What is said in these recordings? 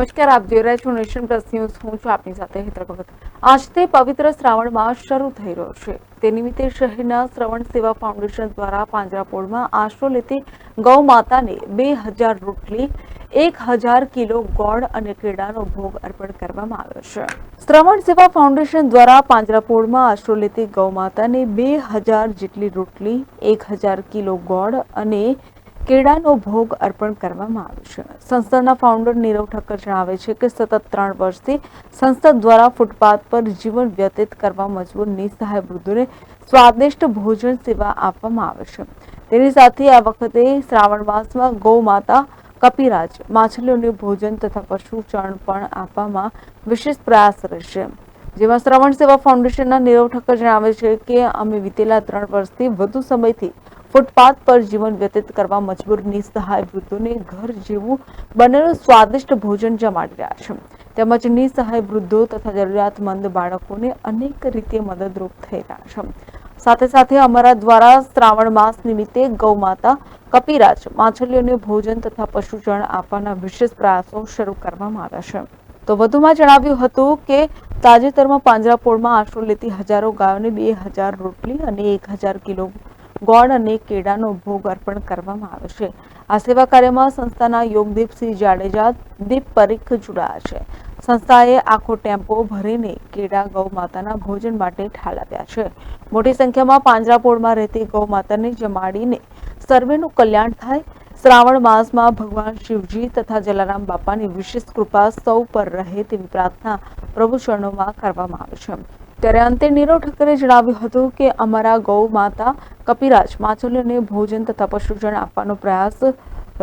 નમસ્કાર, આપ જોઈ રહ્યા છો નેશન પ્લસ ન્યૂઝ. હું છું આપની સાથે હેતલ ભગત. આજથી પવિત્ર શ્રાવણ માસ શરૂ થઈ રહ્યો છે. તે નિમિત્તે શહેરના શ્રવણ સેવા ફાઉન્ડેશન દ્વારા પાંજરાપોળમાં આશરો લેતી ગૌ માતાને બે હજાર રોટલી, એક હજાર કિલો ગોળ અને કેળાનો ભોગ અર્પણ કરવામાં આવ્યો છે. શ્રવણ સેવા ફાઉન્ડેશન દ્વારા પાંજરાપોળમાં આશરો લેતી ગૌ માતાને બે હજાર જેટલી રોટલી, એક હજાર કિલો ગોળ અને કેળાનો ભોગ અર્પણ કરવામાં આવ્યો છે. સંસ્થાના ફાઉન્ડર નીરવ ઠક્કર જણાવે છે કે સતત ત્રણ વર્ષથી સંસ્થા દ્વારા ફૂટપાથ પર જીવન વ્યતીત કરવા મજબૂર નિસહાય વૃદ્ધોને સ્વાદિષ્ટ ભોજન સેવા આપવામાં આવે છે. તેની સાથે આ વખતે શ્રાવણ માસમાં ગૌમાતા કપિરાજ માછલીઓને ભોજન તથા પશુ ચણ પણ આપવામાં વિશેષ પ્રયાસ રહેશે. જેમાં શ્રવણ સેવા ફાઉન્ડેશનના નીરવ ઠક્કર જણાવે છે કે અમે વિતેલા ત્રણ વર્ષથી વધુ સમયથી ફૂટપાથ પર જીવન વ્યતીત કરવા મજબૂર નિસહાય વૃદ્ધોને ઘર જેવું બનેલું સ્વાદિષ્ટ ભોજન જમાડી રહ્યા છે. તેમજ નિસહાય વૃદ્ધો તથા જરૂરિયાતમંદ બાળકોને અનેક રીતે મદદરૂપ થઈ રહ્યા છે. સાથે સાથે અમારા દ્વારા શ્રાવણ માસ નિમિત્તે ગૌમાતા કપિરાજ માછલીઓને ભોજન તથા પશુચરણ આપવાના વિશેષ પ્રયાસો શરૂ કરવામાં આવ્યા છે. તો વધુમાં જણાવ્યું હતું કે, તાજેતરમાં પાંજરાપોળમાં આશરો લેતી હજારો ગાયોને બે હજાર રોટલી અને એક હજાર કિલો ગોળ અને કેળાનો ભોગ અર્પણ કરવામાં આવે છે. આ સેવા કાર્યમાં સંસ્થાના યોગદીપસિંહ જાડેજા દીપ પરીખ જોડાયા છે. સંસ્થાએ આખો ટેમ્પો ભરીને કેળા, ગૌ માતાના ભોજન માટે ઠાલવ્યા છે. મોટી સંખ્યામાં પાંજરાપોળમાં રહેતી ગૌ માતાને જમાડીને સર્વેનું કલ્યાણ થાય. શ્રાવણ માસમાં ભગવાન શિવજી તથા જલારામ બાપાની વિશેષ કૃપા સૌ પર રહે તેવી પ્રાર્થના પ્રભુ ચરણોમાં કરવામાં આવે છે. ત્યારે અંતે નીરવ ઠક્કરે જણાવ્યું હતું કે અમારા ગૌ માતા કપિરાજ માછલીઓને ભોજન તથા પશુજન આપવાનો પ્રયાસ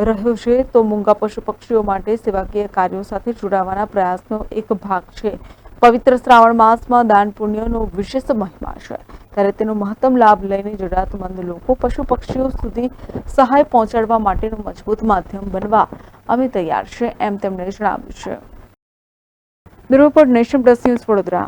રહ્યો છે, તો મૂંગા પશુ પક્ષીઓ માટે સેવાકીય કાર્યો સાથે જોડાવાના પ્રયાસનો એક ભાગ છે. પવિત્ર શ્રાવણ માસમાં દાન પુણ્યનો વિશેષ મહિમા છે. ત્યારે તેનો મહત્તમ લાભ લઈને જરૂરિયાતમંદ લોકો પશુ પક્ષીઓ સુધી સહાય પહોંચાડવા માટેનું મજબૂત માધ્યમ બનવા અમે તૈયાર છે, એમ તેમણે જણાવ્યું છે. Bureau Nation Plus News Vadodara.